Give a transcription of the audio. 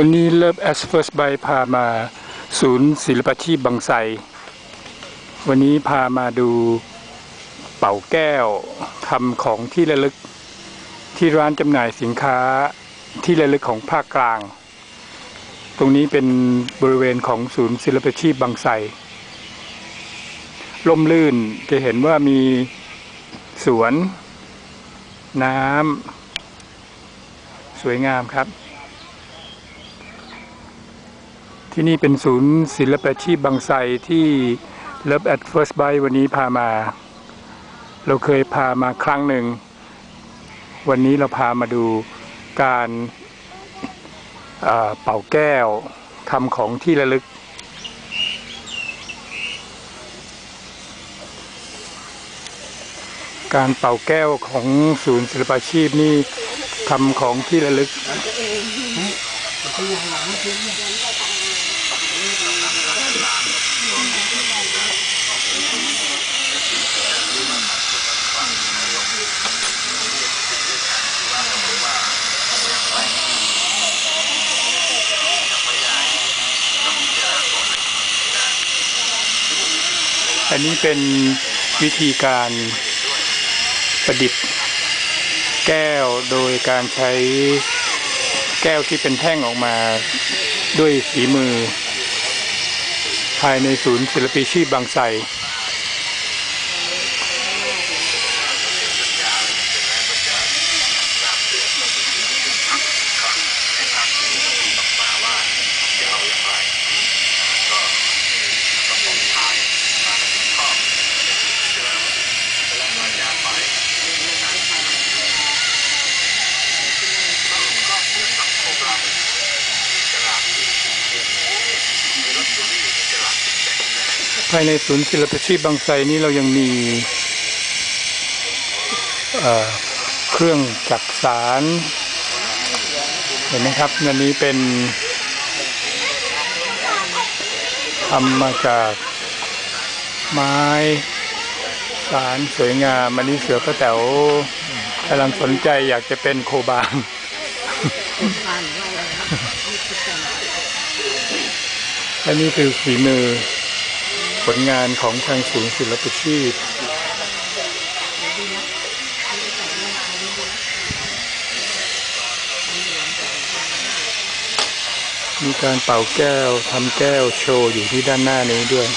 วันนี้เลิฟแอสเฟิร์สไบพามาศูนย์ศิลปาชีพบางไทรวันนี้พามาดูเป่าแก้วทำของที่ระลึกที่ร้านจำหน่ายสินค้าที่ระลึกของภาคกลาง ตรงนี้เป็นบริเวณของศูนย์ศิลปาชีพบางไทรล่มลื่นจะเห็นว่ามีสวน น้ำสวยงามครับ ที่นี่เป็นศูนย์ศิลปาชีพบางไทรที่ Love at First Bite วันนี้พามา เราเคยพามาครั้งหนึ่ง วันนี้เราพามาดูการเอ่อเป่าแก้วทำของที่ระลึก การเป่าแก้วของศูนย์ศิลปาชีพนี่ทำของที่ระลึก อันนี้เป็นวิธีการประดิษฐ์ แก้วโดยการใช้แก้วที่เป็นแท่งออกมาด้วยฝีมือายในศูนย์ศิลปิชีพบางไทรายในศูนย์ศิลปชีพบางไทรนี้เรายังมีเเครื่องจักสารเห็นไหมครับอันนี้เป็นทำมาจากไม้สารสวยงามอันนี้เสือพระแต๋วกำลังสนใจอยากจะเป็นโคบานอันนี้คือฝีมือ ผลงานของทางศูนย์ศิลปชีพ มีการเป่าแก้วทำแก้วโชว์อยู่ที่ด้านหน้านี้ด้วย